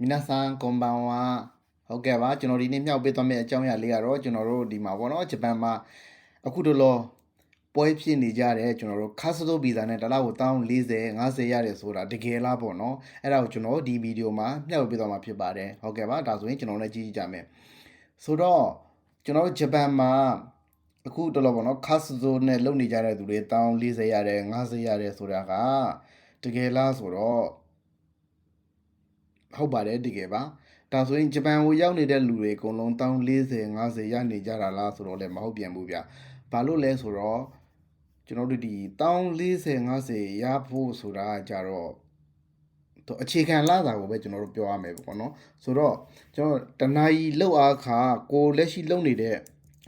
မီနာဆန်ကွန်ဘန်ဝါဟုတ်ကဲ့ပါကျွန်တော်ဒီနေ့မြောက်ပေးသွားမယ့်အကြောင်းအရာလေးကတော့ကျွန်တော်တို့ဒီမှာပေါ့နော်ဂျပန်မှာအခုတလောပွဲဖြစ်နေကြတဲ့ကျွန်တော်တို့ခါစတိုဗီဇာနဲ့တလားကို140 50ရတယ်ဆိုတာတကယ်လားပေါ့နော်အဲ့ဒါကိုကျွန်တော်ဒီဗီဒီယိုမှာမျှဝေပေးသွားမှာဖြစ်ပါတယ်ဟုတ်ကဲ့ပါဒါဆိုရင်ကျွန်တော်လည်းကြည့်ကြမယ်ဆိုတော့ကျွန်တော်တို့ဂျပန်မှာအခုတော်တော်ပေါ့နော်ခါစတိုနဲ့လုပ်နေကြတဲ့သူတွေ140ရတယ်50ရတယ်ဆိုတာကတကယ်လားဆိုတော့ ဟုတ်ပါတယ်တကယ်ပါဒါဆိုရင်ဂျပန်ကိုရောက်နေတဲ့လူတွေအကုန်လုံး1040 50ရနေကြတာလားဆိုတော့လည်းမဟုတ်ပြန်ဘူးဗျဘာလို့လဲဆိုတော့ကျွန်တော်တို့ဒီ1040 50ရဖို့ဆိုတာကြတော့တော့အခြေခံလာတာကိုပဲကျွန်တော်တို့ပြောရမယ်ပေါ့နော်ဆိုတော့ကျွန်တော်တနာယီလောက်အားခါကိုလက်ရှိလုံနေတဲ့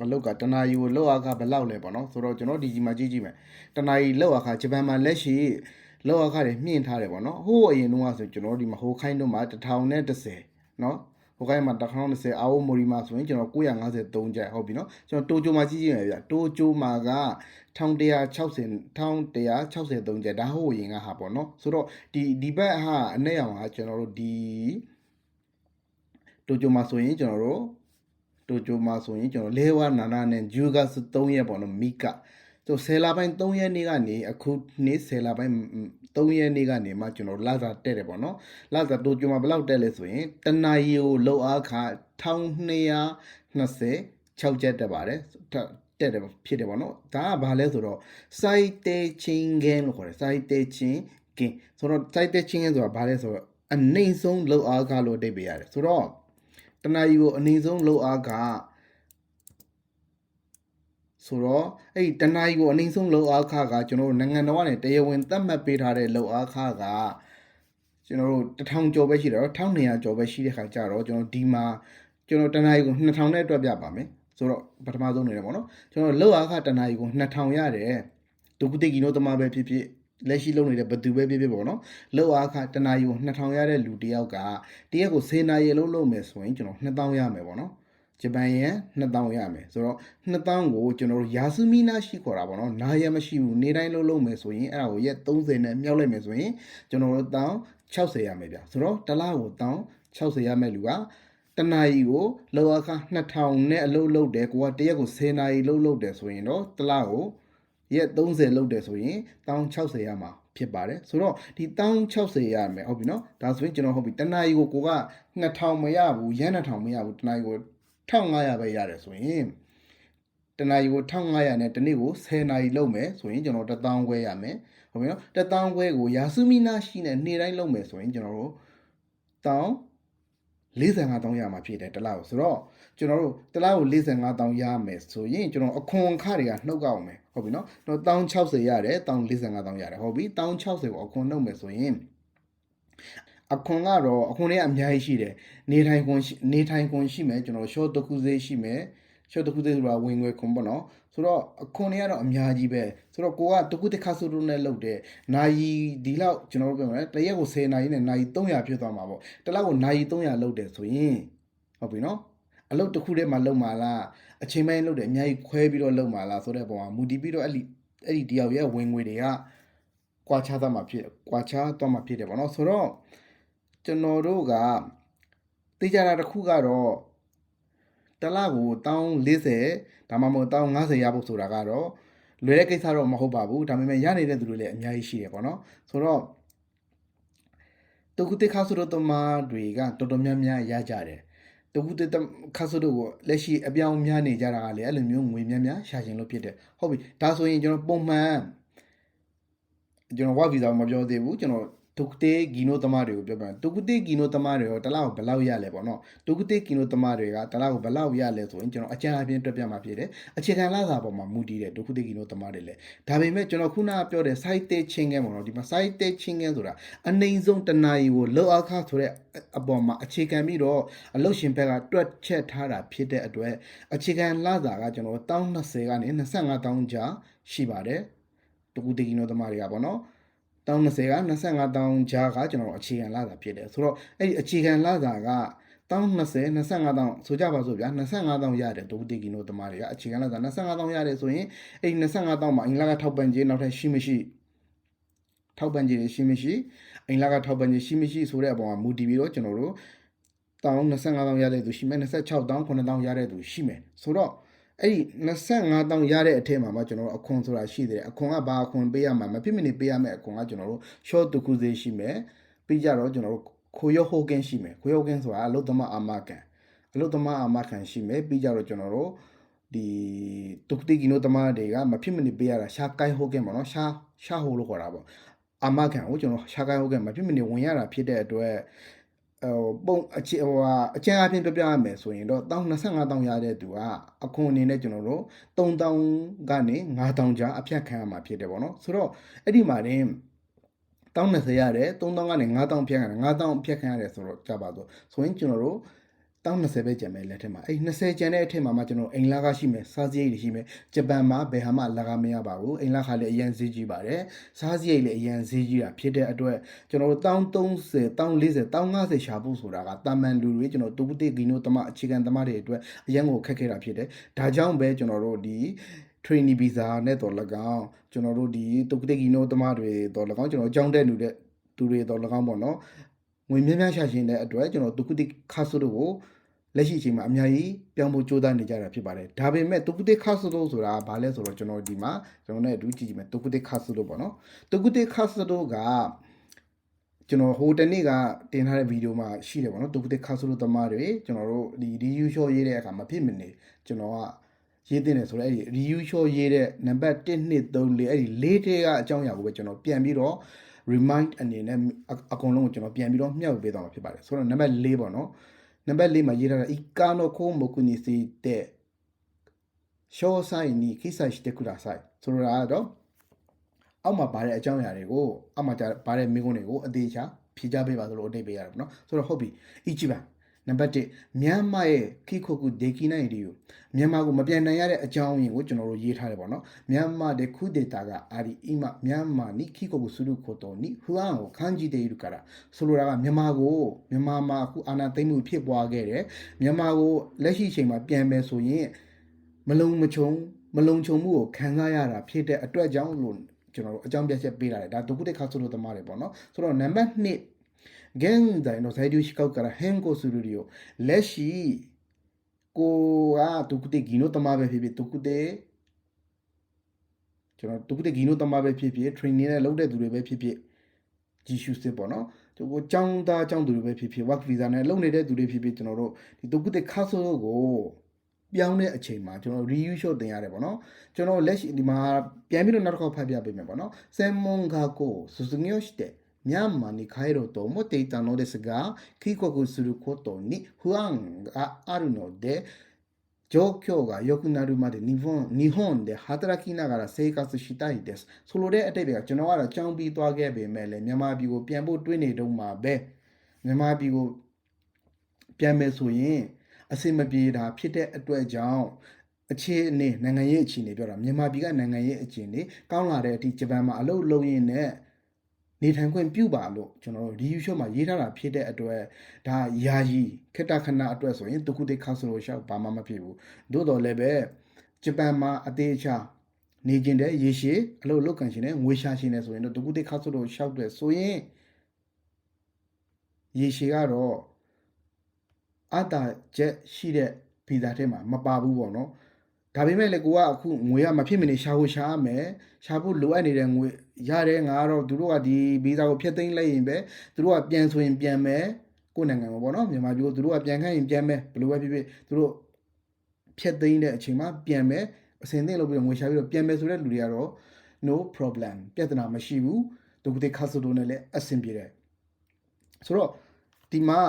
အလောက်ကတနာယီကိုလောက်အားခါဘယ်လောက်လဲပေါ့နော်ဆိုတော့ကျွန်တော်ဒီကြီးမှာကြည့်ကြည့်မယ်တနာယီလောက်အားခါဂျပန်မှာလက်ရှိ လောက်အခါတွေမြင့်ထားတယ်ပေါ့နော်ဟိုးအရင်တုန်းကဆိုကျွန်တော်တို့ဒီမှာဟိုခိုင်းတို့မှာ1010နော်ဟိုခိုင်းမှာ1010အာဝမိုရီမှာဆိုရင်ကျွန်တော်953ကျပ်ဟုတ်ပြီနော်ကျွန်တော်တိုကျိုမှာကြည့်ကြည့်မယ်ဗျတိုကျိုမှာက1160 1163ကျပ်ဒါဟိုးအရင်ကဟာပေါ့နော်ဆိုတော့ဒီဒီဘက်ဟာအနဲ့အောင်ဟာကျွန်တော်တို့ဒီတိုကျိုမှာဆိုရင်ကျွန်တော်တို့တိုကျိုမှာဆိုရင်ကျွန်တော်လဲဝါနာနာနဲ့ဂျူဂတ်3ရက်ပေါ့နော်မီကာ ဆိုဆယ်လပိုင်း3ရက်နေ့ကနေအခုနေ့ဆယ်လပိုင်း3ရက်နေ့ကနေမှကျွန်တော်လာစာတက်တယ်ပေါ့နော်လာစာတိုကျိုမှာဘယ်လောက်တက်လဲဆိုရင်တနာရီကိုလောက်အားခ1220 6ကျက်တက်ပါတယ်တက်တယ်ဖြစ်တယ်ပေါ့နော်ဒါကဘာလဲဆိုတော့ site ချင်းဂင်းလို့ခေါ်တယ် site ချင်းဂင်းဆိုတော့ site ချင်းဂင်းဆိုတာဘာလဲဆိုတော့အနှိမ့်ဆုံးလောက်အားခလို့အတိတ်ပေးရတယ်ဆိုတော့တနာရီကိုအနှိမ့်ဆုံးလောက်အားခ ဆိုတော့အဲ့ဒီတနအီကိုအနည်းဆုံးလောက်အားခကကျွန်တော်တို့နိုင်ငံတော်ကနေတရားဝင်သတ်မှတ်ပေးထားတဲ့လောက်အားခကကျွန်တော်တို့1000ကျော်ပဲရှိတယ်တော့1200ကျော်ပဲရှိတဲ့ခါကျတော့ကျွန်တော်ဒီမှာကျွန်တော်တနအီကို2000နဲ့တွက်ပြပါမယ်ဆိုတော့ပထမဆုံးနေတယ်ပေါ့နော်ကျွန်တော်လောက်အားခတနအီကို2000ရတယ်ဒုက္ခတိကီနိုတမပဲဖြစ်ဖြစ်လက်ရှိလုပ်နေတဲ့ဘသူပဲဖြစ်ဖြစ်ပေါ့နော်လောက်အားခတနအီကို2000ရတဲ့လူတယောက်ကတရက်ကို10နာရီလုံးလုပ်မယ်ဆိုရင်ကျွန်တော်2000ရမယ်ပေါ့နော် ဂျပန်ယန်2000ရမယ်ဆိုတော့2000ကိုကျွန်တော်တို့ယာစုမီနာရှိခေါ်တာပေါ့နော်နားရမရှိဘူးနေတိုင်းလုံးလုံးမယ်ဆိုရင်အဲ့ဒါကိုရက်30နဲ့မြောက်လိုက်မယ်ဆိုရင်ကျွန်တော်တို့တောင်း60ရမယ်ဗျဆိုတော့တစ်လားကိုတောင်း60ရမယ်လူကတနာရီကိုလောအခါ2000နဲ့အလုပ်လုပ်တယ်ကိုကတရက်ကို10နာရီလုပ်လုပ်တယ်ဆိုရင်တော့တစ်လားကိုရက်30လုပ်တယ်ဆိုရင်တောင်း60ရမှာဖြစ်ပါတယ်ဆိုတော့ဒီတောင်း60ရမယ်ဟုတ်ပြီနော်ဒါဆိုရင်ကျွန်တော်ဟုတ်ပြီတနာရီကိုကိုက2000မရဘူးရန်2000မရဘူးတနာရီကို 1500ပဲရတယ်ဆိုရင်တနာရီကို1500နဲ့တနေ့ကို10နာရီလုပ်မယ်ဆိုရင်ကျွန်တော်1000ခွဲရမယ်ဟုတ်ပြီနော်1000ခွဲကိုယာစုမီနာရှိနဲ့နေ့တိုင်းလုပ်မယ်ဆိုရင်ကျွန်တော်တို့တောင်း45တောင်းရမှာဖြစ်တယ်တစ်လားကိုဆိုတော့ကျွန်တော်တို့တစ်လားကို45တောင်းရမယ်ဆိုရင်ကျွန်တော်အခွန်အခတွေကနှုတ်ကောက်မယ်ဟုတ်ပြီနော်တော့တောင်း60ရတယ်တောင်း45တောင်းရတယ်ဟုတ်ပြီတောင်း60ကိုအခွန်နှုတ်မယ်ဆိုရင် အခွန်ကတော့အခွန်တွေကအများကြီးရှိတယ်နေထိုင်ခွန်ရှိနေထိုင်ခွန်ရှိမယ်ကျွန်တော် short တစ်ခုသေးရှိမယ် short တစ်ခုသေးဆိုတာဝင်ငွေခွန်ပေါ့နော်ဆိုတော့အခွန်တွေကတော့အများကြီးပဲဆိုတော့ကိုကတစ်ခုတစ်ခါဆိုလို့နဲ့လုပ်တယ်နိုင်ဒီလောက်ကျွန်တော်တို့ပြောမယ်တရက်ကို10နာရီနဲ့နိုင်300ဖြစ်သွားမှာပေါ့တစ်လောက်ကိုနိုင်300လုပ်တယ်ဆိုရင်ဟုတ်ပြီနော်အလုပ်တစ်ခုတည်းမှာလုပ်မှာလားအချိန်ပိုင်းလုပ်တယ်အများကြီးခွဲပြီးတော့လုပ်မှာလားဆိုတဲ့ပုံမှာမူတည်ပြီးတော့အဲ့ဒီအဲ့ဒီတယောက်ရဲ့ဝင်ငွေတွေကကွာခြားသွားမှာဖြစ်ကွာခြားသွားမှာဖြစ်တယ်ပေါ့နော်ဆိုတော့ ကျွန်တော်တို့ကတေးကြတာတစ်ခုကတော့တစ်လကို1040ဒါမှမဟုတ်1050ရဖို့ဆိုတာကတော့လွယ်တဲ့ကိစ္စတော့မဟုတ်ပါဘူးဒါပေမဲ့ရနေတဲ့သူတွေလည်းအများကြီးရှိတယ်ပေါ့နော်ဆိုတော့တခုတက်ခါဆိုတော့တမတွေကတော်တော်များများရကြတယ်တခုတက်ခါဆိုတော့ကိုလက်ရှိအပြောင်းများနေကြတာကလည်းအဲ့လိုမျိုးငွေများများရှာချင်လို့ဖြစ်တယ်ဟုတ်ပြီဒါဆိုရင်ကျွန်တော်ပုံမှန်ကျွန်တော်ဝါဗီဇာမပြောသေးဘူးကျွန်တော် ဒုက္တေဂီနိုသမားတွေကိုပြောပြမယ်ဒုက္တေဂီနိုသမားတွေရောတစ်လောက်ဘယ်လောက်ရလဲပေါ့နော်ဒုက္တေဂီနိုသမားတွေကတစ်လောက်ဘယ်လောက်ရလဲဆိုရင်ကျွန်တော်အကြံအပြင်းတွက်ပြမှာဖြစ်တယ်အခြေခံလာစာပေါ်မှာမူတည်တယ်ဒုက္တေဂီနိုသမားတွေလည်းဒါပေမဲ့ကျွန်တော်ခုနကပြောတဲ့ site တဲ့ချင်းကဲပေါ့နော်ဒီမှာ site တဲ့ချင်းကဲဆိုတာအနှိမ့်ဆုံးတနာရီကိုလောက်အခါဆိုတဲ့အပေါ်မှာအခြေခံပြီးတော့အလုတ်ရှင်ဘက်ကတွက်ချက်ထားတာဖြစ်တဲ့အတွက်အခြေခံလာစာကကျွန်တော်1020ကနေ25တောင်းကြာရှိပါတယ်ဒုက္တေဂီနိုသမားတွေကပေါ့နော် တောင်း20က25တောင်းကြားကကျွန်တော်အခြေခံလာတာဖြစ်တယ်ဆိုတော့အဲ့ဒီအခြေခံလာတာကတောင်း20 25တောင်းဆိုကြပါစို့ဗျာ25တောင်းရတယ်ဒုတိယကီနိုတမားတွေကအခြေခံလာတာ25တောင်းရတယ်ဆိုရင်အဲ့ဒီ25တောင်းမှာအင်္ဂလာကထောက်ပံ့ခြင်းနောက်ထပ်ရှိမရှိထောက်ပံ့ခြင်းရှိမရှိအင်္ဂလာကထောက်ပံ့ခြင်းရှိမရှိဆိုတဲ့အပေါ်မှာမူတည်ပြီးတော့ကျွန်တော်တို့တောင်း25တောင်းရတဲ့သူရှိမယ်26တောင်း9တောင်းရတဲ့သူရှိမယ်ဆိုတော့ အဲ့ဒီ25တောင်းရတဲ့အထက်မှာမှကျွန်တော်တို့အခွန်ဆိုတာရှိတယ်အခွန်ကဘာအခွန်ပေးရမှာမဖြစ်မနေပေးရမယ့်အခွန်ကကျွန်တော်တို့ short တခုသေးရှိမယ်ပြီးကြတော့ကျွန်တော်တို့ခိုရဟိုကင်းရှိမယ်ခိုရဟိုကင်းဆိုတာအလုတ်သမအာမခံအလုတ်သမအာမခံရှိမယ်ပြီးကြတော့ကျွန်တော်တို့ဒီတုတ်တိကီနိုတမတွေကမဖြစ်မနေပေးရတာရှာကိုင်းဟိုကင်းပေါ့နော်ရှာရှာဟိုလို့ခေါ်တာပေါ့အာမခံကိုကျွန်တော်ရှာကိုင်းဟိုကင်းမဖြစ်မနေဝင်ရတာဖြစ်တဲ့အတွက် ဟိုပုံအချဟိုဟာအကျဉ်းအပြင်ပြပြရမယ်ဆိုရင်တော့1025တောင်းရတဲ့သူကအခွန်အနေနဲ့ကျွန်တော်တို့3000ကနေ9000ကြားအဖြတ်ခံရမှာဖြစ်တယ်ပေါ့နော်ဆိုတော့အဲ့ဒီမှာတင်1020ရတယ်3000ကနေ9000ဖြတ်ခံရတယ်9000ဖြတ်ခံရတယ်ဆိုတော့ကြပါတော့ဆိုရင်ကျွန်တော်တို့ 1020ပဲကျန်မယ်လက်ထက်မှာအဲ့20ကျန်တဲ့အထက်မှာမှကျွန်တော်အိမ်လာကရှိမယ်စားစရိတ်တွေရှိမယ်ဂျပန်မှာဘယ်ဟာမှလကားမရပါဘူးအိမ်လာခါလည်းအရင်ဈေးကြီးပါတယ်စားစရိတ်လည်းအရင်ဈေးကြီးတာဖြစ်တဲ့အတွက်ကျွန်တော်တို့1030 1040 1050ရှာဖို့ဆိုတာကတာမန်လူတွေကျွန်တော်တူပတိဂီနိုတမအခြေခံသမားတွေအတွက်အရင်ကိုခက်ခဲတာဖြစ်တယ်ဒါကြောင့်ပဲကျွန်တော်တို့ဒီ training visa နဲ့တော့၎င်းကျွန်တော်တို့ဒီတူပတိဂီနိုတမတွေတော့၎င်းကျွန်တော်အကြောင်းတက်နေတဲ့သူတွေတော့၎င်းပေါ့နော် ငွေမြန်းမြန်းရှာရှင်တဲ့အတွက်ကျွန်တော်တူပတိခါဆိုတို့ကိုလက်ရှိအချိန်မှာအများကြီးပြောင်းဖို့ကြိုးစားနေကြတာဖြစ်ပါတယ်။ဒါပေမဲ့တုကုတေခါဆဒိုဆိုတာဘာလဲဆိုတော့ကျွန်တော်ဒီမှာကျွန်တော်နဲ့အတူကြည့်ကြည့်မယ်တုကုတေခါဆဒိုပေါ့နော်။တုကုတေခါဆဒိုကကျွန်တော်ဟိုတနေ့ကတင်ထားတဲ့ဗီဒီယိုမှာရှိတယ်ပေါ့နော်တုကုတေခါဆဒိုသမားတွေကျွန်တော်တို့ဒီ review show ရေးတဲ့အခါမဖြစ်မနေကျွန်တော်ကရေးတင်တယ်ဆိုတော့အဲ့ဒီ review show ရေးတဲ့နံပါတ်1 2 3 4အဲ့ဒီ၄တဲကအကြောင်းအရာကိုပဲကျွန်တော်ပြန်ပြီးတော့ remind အနေနဲ့အကုန်လုံးကိုကျွန်တော်ပြန်ပြီးတော့မျှဝေပေးသွားမှာဖြစ်ပါတယ်ဆိုတော့နံပါတ်4ပေါ့နော် နံပါတ်၄မှာရေးထားတာイカの項目について詳細に記載してくださいဆိုလိုတာကတော့အောက်မှာပါတဲ့အကြောင်းအရာတွေကိုအောက်မှာပါတဲ့မိကုန်းတွေကိုအသေးချာဖြေချပေးပါဆိုလို့အတိတ်ပေးရတယ်ပေါ့နော်ဆိုတော့ဟုတ်ပြီ一番 နံပါတ်1မြန်မာရဲ့ခိခုကုဒေကိနိုင်ဒီယိုမြန်မာကိုမပြောင်းနိုင်ရတဲ့အကြောင်းရင်းကိုကျွန်တော်တို့ရေးထားတယ်ပေါ့နော်မြန်မာတဲ့ခုဒေတာကအာဒီအိမမြန်မာနိခိခုကုစုလူခိုတော်နိဟူအောင်ကိုခန်းကြီးတဲ့ယူကရာဆိုလိုတာကမြန်မာကိုမြန်မာမှာအခုအာဏာသိမ်းမှုဖြစ်ပွားခဲ့တယ်မြန်မာကိုလက်ရှိအချိန်မှာပြန်မယ်ဆိုရင်မလုံမချုံမလုံချုံမှုကိုခံစားရတာဖြစ်တဲ့အတွက်ကြောင့်လို့ကျွန်တော်တို့အကြောင်းပြချက်ပေးလာတယ်ဒါဒုက္ခတဲ့ခါဆိုလို့သမားတယ်ပေါ့နော်ဆိုတော့နံပါတ်2現在の在留資格から変更する理由လက်ရှိကိုကဒုက္ခတဲ့ဂီနိုသမားပဲဖြစ်ဖြစ်ဒုက္ခတဲ့ကျွန်တော်ဒုက္ခတဲ့ဂီနိုသမားပဲဖြစ်ဖြစ် training နဲ့လုပ်တဲ့သူတွေပဲဖြစ်ဖြစ်ဂျီရှုစစ်ပေါ့နော်သူကိုចောင်းသားចောင်းသူတွေပဲဖြစ်ဖြစ် work visa နဲ့လုပ်နေတဲ့သူတွေဖြစ်ဖြစ်ကျွန်တော်တို့ဒီဒုက္ခတဲ့ခါဆိုလို့ကိုပြောင်းတဲ့အချိန်မှာကျွန်တော် review shot တင်ရတယ်ပေါ့နော်ကျွန်တော်လက်ရှိဒီမှာပြန်ပြီးတော့နောက်တစ်ခေါက်ဖတ်ပြပေးမယ်ပေါ့နော်専門学校 を卒業してミャンマーに帰ろうと思っていたのですが帰国することに不安があるので状況が良くなるまで日本日本で働きながら生活したいですそれでအတိတ်ကကျွန်တော်ကတော့ကြောင်းပြီးသွားခဲ့ပေမဲ့လည်းမြန်မာပြည်ကိုပြန်ဖို့တွေးနေတော့မှာပဲမြန်မာပြည်ကိုပြန်မယ်ဆိုရင်အဆင်မပြေတာဖြစ်တဲ့အတွက်ကြောင့်အခြေအနေနိုင်ငံရေးအခြေအနေပြောတာမြန်မာပြည်ကနိုင်ငံရေးအခြေအနေကောင်းလာတဲ့အထိဂျပန်မှာအလုပ်လုပ်ရင်းနဲ့ နေထိုင်ခွင့်ပြုပါလို့ကျွန်တော်တို့ review show မှာရေးထားတာဖြစ်တဲ့အတွက်ဒါယာယီခေတ္တခဏအတွက်ဆိုရင်တခုတည်းခါဆိုလို့ရှောက်ဘာမှမဖြစ်ဘူးသို့တော်လည်းပဲဂျပန်မှာအသေးချာနေကျင်တဲ့ရေရှည်အလုပ်လုပ်ကန်ရှင်တဲ့ငွေရှာရှင်တဲ့ဆိုရင်တော့တခုတည်းခါဆိုလို့ရှောက်တဲ့ဆိုရင်ရေရှည်ကတော့အတာချက်ရှိတဲ့ဗီဇာထဲမှာမပါဘူးပေါ့နော် ဒါပေမဲ့လေကိုကအခုငွေကမဖြစ်မနေရှာဖို့ရှာရမယ်ရှာဖို့လိုအပ်နေတဲ့ငွေရတယ်ငါကတော့သူတို့ကဒီဗီဇာကိုဖျက်သိမ်းလိုက်ရင်ပဲသူတို့ကပြန်ဆိုရင်ပြန်မယ်ကိုယ့်နိုင်ငံမှာပေါ့နော်မြန်မာပြည်ကိုသူတို့ကပြန်ခိုင်းရင်ပြန်မယ်ဘယ်လိုပဲဖြစ်ဖြစ်သူတို့ဖျက်သိမ်းတဲ့အချိန်မှာပြန်မယ်အစင်သိလုပ်ပြီးတော့ငွေရှာပြီးတော့ပြန်မယ်ဆိုတဲ့လူတွေကတော့ no problem ပြဿနာမရှိဘူးဒုက္ခတိခါဆိုတို့နဲ့လည်းအဆင်ပြေတယ်ဆိုတော့ဒီမှာ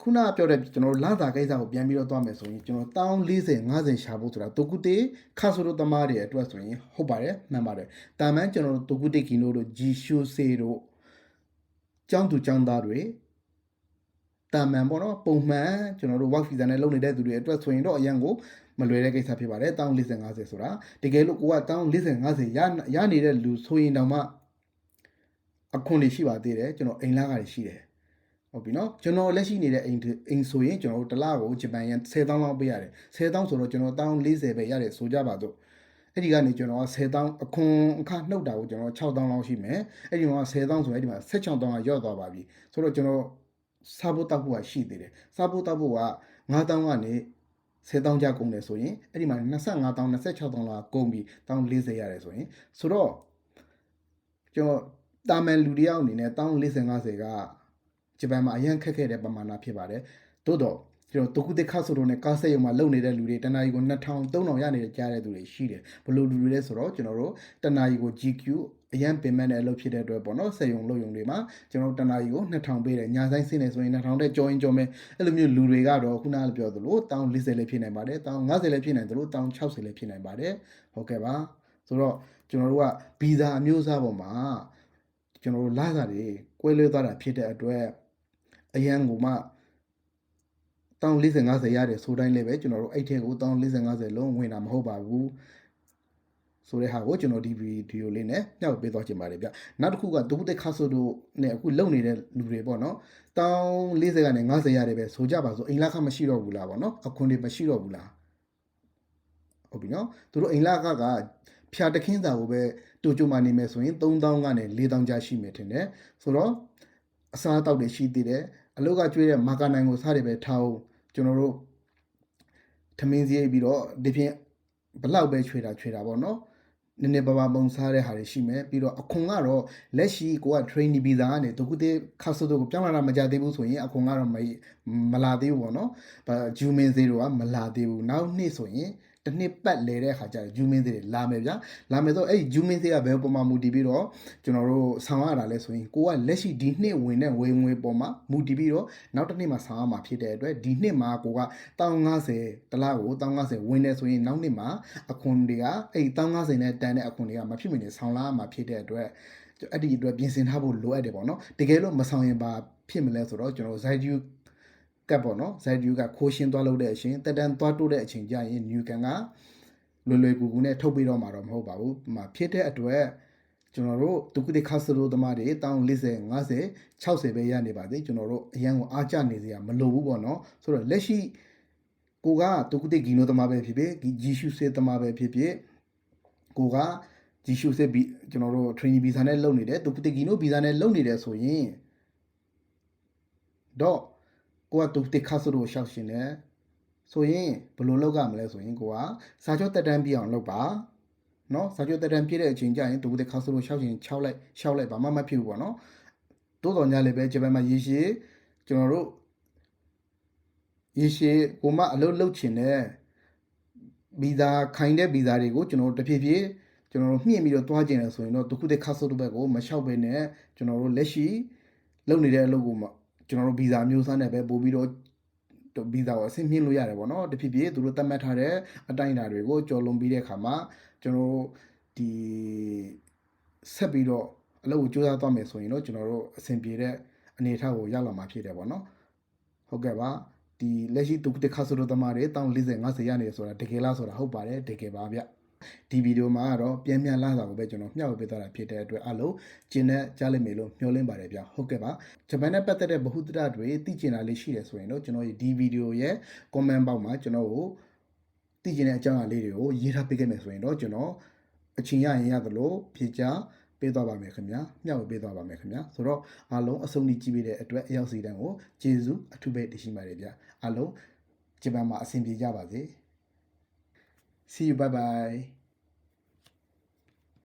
ခုနပြောတဲ့ကျွန်တော်တို့လာတာကိစ္စကိုပြန်ပြီးတော့သွားမယ်ဆိုရင်ကျွန်တော်တောင်း40 50ရှာဖို့ဆိုတာဒုက္ခတိခါဆိုတို့သမားတွေအတွက်ဆိုရင်ဟုတ်ပါတယ်မှန်ပါတယ်တာမန်ကျွန်တော်တို့ဒုက္ခတိကီနိုတို့ဂျီရှူစေတို့ကျောင်းသူကျောင်းသားတွေတာမန်ပေါ့နော်ပုံမှန်ကျွန်တော်တို့ work visa နဲ့လုပ်နေတဲ့သူတွေအတွက်ဆိုရင်တော့အရန်ကိုမလွယ်တဲ့ကိစ္စဖြစ်ပါတယ်တောင်း40 50ဆိုတာတကယ်လို့ကိုကတောင်း40 50ရရနေတဲ့လူဆိုရင်တော့မှအခွန်တွေရှိပါသေးတယ်ကျွန်တော်အိမ်လာကတွေရှိတယ် ဟုတ်ပြီနော်ကျွန်တော်လက်ရှိနေတဲ့အိမ်အိမ်ဆိုရင်ကျွန်တော်တို့တစ်လကိုဂျပန်ယန်10,000လောက်ပေးရတယ်10,000ဆိုတော့ကျွန်တော်တောင်း40ပဲရတယ်ဆိုကြပါစို့အဲ့ဒီကနေကျွန်တော်က10,000အခွန်အခနှုတ်တာကိုကျွန်တော်6,000လောက်ရှိမယ်အဲ့ဒီမှာ10,000ဆိုရင်အဲ့ဒီမှာ16,000ကရော့သွားပါပြီဆိုတော့ကျွန်တော်စားဖို့တောက်ဖို့ကရှိသေးတယ်စားဖို့တောက်ဖို့က9000ကနေ1000ကျကုန်တယ်ဆိုရင်အဲ့ဒီမှာ25000 26000လောက်ကုန်ပြီ1040ရတယ်ဆိုရင်ဆိုတော့ကျွန်တော်တာမန်လူတယောက်အနေနဲ့1040 50က ဂျပန်မှာအရန်ခက်ခဲ့တဲ့ပမာဏဖြစ်ပါတယ်သို့တော့ကျွန်တော်တခုတခါဆိုတော့ ਨੇ ကားဆက်ရုံမှာလုံနေတဲ့လူတွေတနာရီကို2000 3000ရနေတဲ့ကြားတဲ့သူတွေရှိတယ်ဘယ်လိုလူတွေလဲဆိုတော့ကျွန်တော်တို့တနာရီကို GQ အရန်ပင်မဲ့တဲ့အလုပ်ဖြစ်တဲ့အတွက်ပေါ့နော်ဆက်ရုံလုံရုံတွေမှာကျွန်တော်တို့တနာရီကို2000ပေးတယ်ညာဆိုင်စင်းနေဆိုရင်2000တဲ့ကြောင်းရင်ကြောင်းမဲ့အဲ့လိုမျိုးလူတွေကတော့ခုနကပြောသလို1040လည်းဖြစ်နိုင်ပါတယ်1050လည်းဖြစ်နိုင်သလို1060လည်းဖြစ်နိုင်ပါတယ်ဟုတ်ကဲ့ပါဆိုတော့ကျွန်တော်တို့ကဗီဇာအမျိုးအစားပေါ်မှာကျွန်တော်တို့လာစားတွေကွဲလွဲသွားတာဖြစ်တဲ့အတွက် အရန်ကိုမှ1040 50ရတယ်ဆိုတိုင်းလည်းပဲကျွန်တော်တို့အဲ့ထက်ကို1040 50လုံးဝင်တာမဟုတ်ပါဘူးဆိုတဲ့ဟာကိုကျွန်တော်ဒီဗီဒီယိုလေးနဲ့ညှောက်ပေးသွားချင်ပါတယ်ဗျနောက်တစ်ခုကဒုက္ခခါဆိုတို့နဲ့အခုလုံနေတဲ့လူတွေပေါ့နော်1040ကနေ50ရတယ်ပဲဆိုကြပါစို့အိမ်လခမရှိတော့ဘူးလားပေါ့နော်အခွန်တွေမရှိတော့ဘူးလားဟုတ်ပြီနော်သူတို့အိမ်လခကဖြာတခင်းစာကိုပဲတူကြုံမှနေမယ်ဆိုရင်3000ကနေ4000ကျရှိမယ်ထင်တယ်ဆိုတော့အစားအသောက်တွေရှိသေးတယ် အလုတ်ကကျွေးတဲ့မာကာနိုင်ကိုစားတယ်ပဲထားအောင်ကျွန်တော်တို့ထမင်းစရိတ်ပြီးတော့ဒီဖြင့်ဘလောက်ပဲချွေတာချွေတာပေါ့နော်နည်းနည်းပါးပါးပုံစားတဲ့ဟာတွေရှိမယ်ပြီးတော့အခွန်ကတော့လက်ရှိကိုက training visa ကနေတခုတည်းခါဆိုတော့ပြောင်းလာတာမကြသေးဘူးဆိုရင်အခွန်ကတော့မမလာသေးဘူးပေါ့နော်။ဘာဂျူမင်းစေးတို့ကမလာသေးဘူး။နောက်နှစ်ဆိုရင် တစ်နှစ်ပတ်လဲတဲ့ခါကျဂျူမင်းစေးတွေလာမယ်ဗျာ။လာမယ်ဆိုအဲ့ဂျူမင်းစေးကဘယ်ပုံမှန်မူတည်ပြီးတော့ကျွန်တော်တို့ဆောင်ရတာလဲဆိုရင်ကိုကလက်ရှိဒီနှစ်ဝင်တဲ့ဝေငွေပေါ်မှာမူတည်ပြီးတော့နောက်တစ်နှစ်မှာဆောင်ရမှာဖြစ်တဲ့အတွက်ဒီနှစ်မှာကိုက1050တလားကို1050ဝင်နေဆိုရင်နောက်နှစ်မှာအခွန်တွေကအဲ့1050နဲ့တန်တဲ့အခွန်တွေကမဖြစ်မနေဆောင်လာမှာဖြစ်တဲ့အတွက်အဲ့ဒီအတွက်ပြင်ဆင်ထားဖို့လိုအပ်တယ်ပေါ့နော်တကယ်လို့မဆောင်ရင်ပါဖြစ်မလဲဆိုတော့ကျွန်တော် Zaidu ကပ်ပေါ့နော် Zaidu ကခိုးရှင်းသွားလို့တဲ့အချိန်တက်တန်သွားတိုးတဲ့အချိန်ကျရင် Newcan ကလွယ်လွယ်ကူကူနဲ့ထုတ်ပြီးတော့မှာတော့မဟုတ်ပါဘူး။မှာဖြစ်တဲ့အတွက်ကျွန်တော်တို့ဒုက္ခတိခါစရိုသမားတွေတောင်း40 50 60ပဲရနေပါသေးကျွန်တော်တို့အရန်ကိုအားကျနေစရာမလိုဘူးပေါ့နော်ဆိုတော့လက်ရှိကိုကဒုက္ခတိဂီနိုသမားပဲဖြစ်ဖြစ်ဂျီရှုစေသမားပဲဖြစ်ဖြစ်ကိုကဂျီရှုစေဘီကျွန်တော်တို့ training visa နဲ့လုပ်နေတယ်ဒုက္ခတိဂီနို visa နဲ့လုပ်နေတယ်ဆိုရင်တော့ ကိုကဒုက္ခတိခါစရိုရှောက်ရှင်တယ်ဆိုရင်ဘယ်လိုလုပ်ရမလဲဆိုရင်ကိုကစာချုပ်တက်တန်းပြအောင်လုပ်ပါနော်စာချုပ်တက်တန်းပြည့်တဲ့အချိန်ကျရင်ဒုက္ခတိခါစရိုရှောက်ရှင်6လိုက်6လိုက်ဘာမှမဖြစ်ဘူးပေါ့နော်တိုးတော်ညလည်းပဲဂျပန်မှာရေရှည်ကျွန်တော်တို့ရေရှည်ကိုမအလုပ်လုပ်ချင်တဲ့ဗီဇာခိုင်တဲ့ဗီဇာတွေကိုကျွန်တော်တို့တဖြည်းဖြည်းကျွန်တော်တို့မြင့်ပြီးတော့တွားကျင်တယ်ဆိုရင်တော့တခုတည်းခါဆိုတဲ့ဘက်ကိုမလျှောက်ဘဲနဲ့ကျွန်တော်တို့လက်ရှိလုပ်နေတဲ့အလုပ်ကိုမှ ကျွန်တော်တို့ဗီဇာမျိုးစားနဲ့ပဲပို့ပြီးတော့ဗီဇာကိုအဆင့်မြင့်လို့ရတယ်ပေါ့နော်တဖြည်းဖြည်းသူတို့သတ်မှတ်ထားတဲ့အတိုင်းအတာတွေကိုကျော်လွန်ပြီးတဲ့အခါမှာကျွန်တော်တို့ဒီဆက်ပြီးတော့အလုပ်ကိုစူးစမ်းသွားမယ်ဆိုရင်တော့ကျွန်တော်တို့အဆင်ပြေတဲ့အနေအထားကိုရောက်လာမှာဖြစ်တယ်ပေါ့နော်ဟုတ်ကဲ့ပါဒီလက်ရှိတုတ်တခါဆိုတော့တမားတွေတောင်း40 50ရနေဆိုတာတကယ်လားဆိုတာဟုတ်ပါတယ်တကယ်ပါဗျ ဒီဗီဒီယိုမှာကတော့ပြန်ပြန်လာတာကိုပဲကျွန်တော်မျှဝေပေးသွားတာဖြစ်တဲ့အတွက်အလုံးကျင်းနဲ့ကြားလိမ့်မယ်လို့မျှော်လင့်ပါတယ်ဗျဟုတ်ကဲ့ပါဂျပန်နဲ့ပတ်သက်တဲ့ဗဟုသုတတွေသိကျင်တာလေးရှိတယ်ဆိုရင်တော့ကျွန်တော်ဒီဗီဒီယိုရဲ့ comment box မှာကျွန်တော်ကိုသိကျင်တဲ့အကြောင်းအရာလေးတွေကိုရေးထားပေးခဲ့မယ်ဆိုရင်တော့ကျွန်တော်အချိန်ရရင်ရသလိုဖြေချပေးသွားပါမယ်ခင်ဗျာမျှဝေပေးသွားပါမယ်ခင်ဗျာဆိုတော့အားလုံးအဆုံးထိကြည့်ပေးတဲ့အတွက်အရောက်စီတန်းကိုကျေးဇူးအထူးပဲတင်ရှိပါတယ်ဗျအားလုံးဂျပန်မှာအဆင်ပြေကြပါစေ See you bye bye